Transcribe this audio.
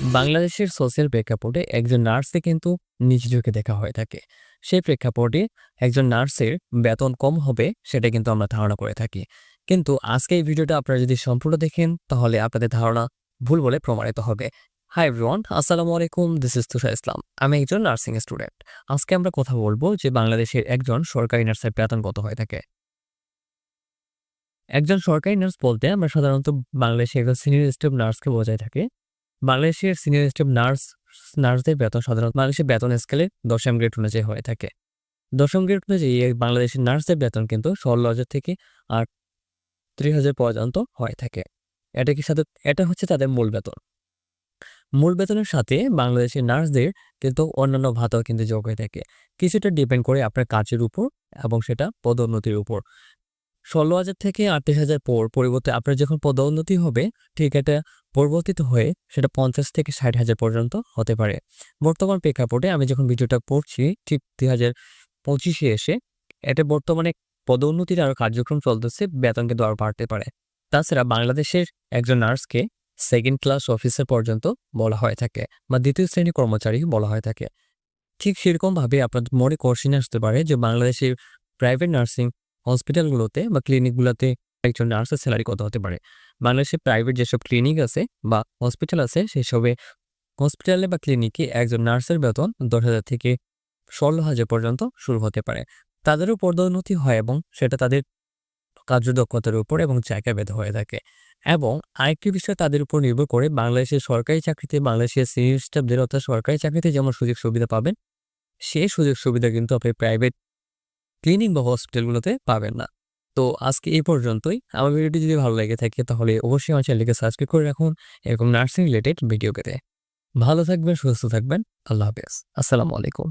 বাংলাদেশের সোশ্যাল প্রেক্ষাপটে একজন নার্সকে কিন্তু নিজ চোখে দেখা হয়ে থাকে। সেই প্রেক্ষাপটে একজন নার্সের বেতন কম হবে সেটা কিন্তু আমরা ধারণা করে থাকি। কিন্তু আজকে এই ভিডিওটা আপনারা যদি সম্পূর্ণ দেখেন, তাহলে আপনাদের ধারণা ভুল বলে প্রমাণিত হবে। হাই এভরিওয়ান আসসালামু আলাইকুম দিস ইজ তুষার ইসলাম। আমি একজন নার্সিং স্টুডেন্ট। আজকে আমরা কথা বলব যে বাংলাদেশের একজন সরকারি নার্সের বেতন কত হয়ে থাকে। একজন সরকারি নার্স বলতে আমরা সাধারণত বাংলাদেশে একজন সিনিয়র স্টাফ নার্সকে বোঝাই থাকে। বাংলাদেশের সিনিয়র স্টাফ নার্স নার্সদের বেতন সাধারণত বাংলাদেশের বেতন স্কেলে দশম গ্রেড অনুযায়ী হয়ে থাকে। দশম গ্রেড অনুযায়ী বাংলাদেশের নার্সদের বেতন কিন্তু ষোলো হাজার থেকে আর ত্রিশ হাজার পর্যন্ত হয়ে থাকে। এটা কি সাথে এটা হচ্ছে তাদের মূল বেতন। মূল বেতনের সাথে বাংলাদেশের নার্সদের কিন্তু অন্যান্য ভাতাও কিন্তু যোগ হয়ে থাকে। কিছুটা ডিপেন্ড করে আপনার কাজের উপর এবং সেটা পদোন্নতির উপর। ষোলো হাজার থেকে আটত্রিশ হাজার পর পরিবর্তে আপনার যখন পদোন্নতি হবে, ঠিক এটা পরিবর্তিত হয়ে সেটা পঞ্চাশ থেকে ষাট হাজার পর্যন্ত হতে পারে। বর্তমান প্রেক্ষাপটে আমি যখন ভিডিওটা পড়ছি, ঠিক দুই হাজার পঁচিশে এসে এটা বর্তমানে পদোন্নতির আরও কার্যক্রম চলতেছে বেতন কিন্তু আরও বাড়তে পারে। তাছাড়া বাংলাদেশের একজন নার্সকে সেকেন্ড ক্লাস অফিসার পর্যন্ত বলা হয়ে থাকে বা দ্বিতীয় শ্রেণি কর্মচারী বলা হয়ে থাকে। ঠিক সেরকমভাবে আপনার মনে কোশ্চিন আসতে পারে যে বাংলাদেশের প্রাইভেট নার্সিং হসপিটালগুলোতে বা ক্লিনিকগুলোতে একজন নার্সের স্যালারি কত হতে পারে? বাংলাদেশে প্রাইভেট যেসব ক্লিনিক আছে বা হসপিটাল আছে, সেসবে হসপিটালে বা ক্লিনিকে একজন নার্সের বেতন দশ হাজার থেকে ষোলো হাজার পর্যন্ত শুরু হতে পারে। তাদেরও পদোন্নতি হয় এবং সেটা তাদের কার্যদক্ষতার উপর এবং জায়গা ভেদ হয়ে থাকে। এবং আরেকটি বিষয় তাদের উপর নির্ভর করে বাংলাদেশের সরকারি চাকরিতে বাংলাদেশের সিনিয়র স্টাফদের অর্থাৎ সরকারি চাকরিতে যেমন সুযোগ সুবিধা পাবেন, সেই সুযোগ সুবিধা কিন্তু আপনি প্রাইভেট ক্লিনিক বা হসপিটালগুলোতে পাবেন না। তো আজকে এই পর্যন্তই। আমার ভিডিওটি যদি ভালো লেগে থাকে তাহলে অবশ্যই আমার চ্যানেলকে সাবস্ক্রাইব করে রাখুন এরকম নার্সিং রিলেটেড ভিডিও পেতে। ভালো থাকবেন, সুস্থ থাকবেন। আল্লাহ হাফেজ। আসসালামু আলাইকুম।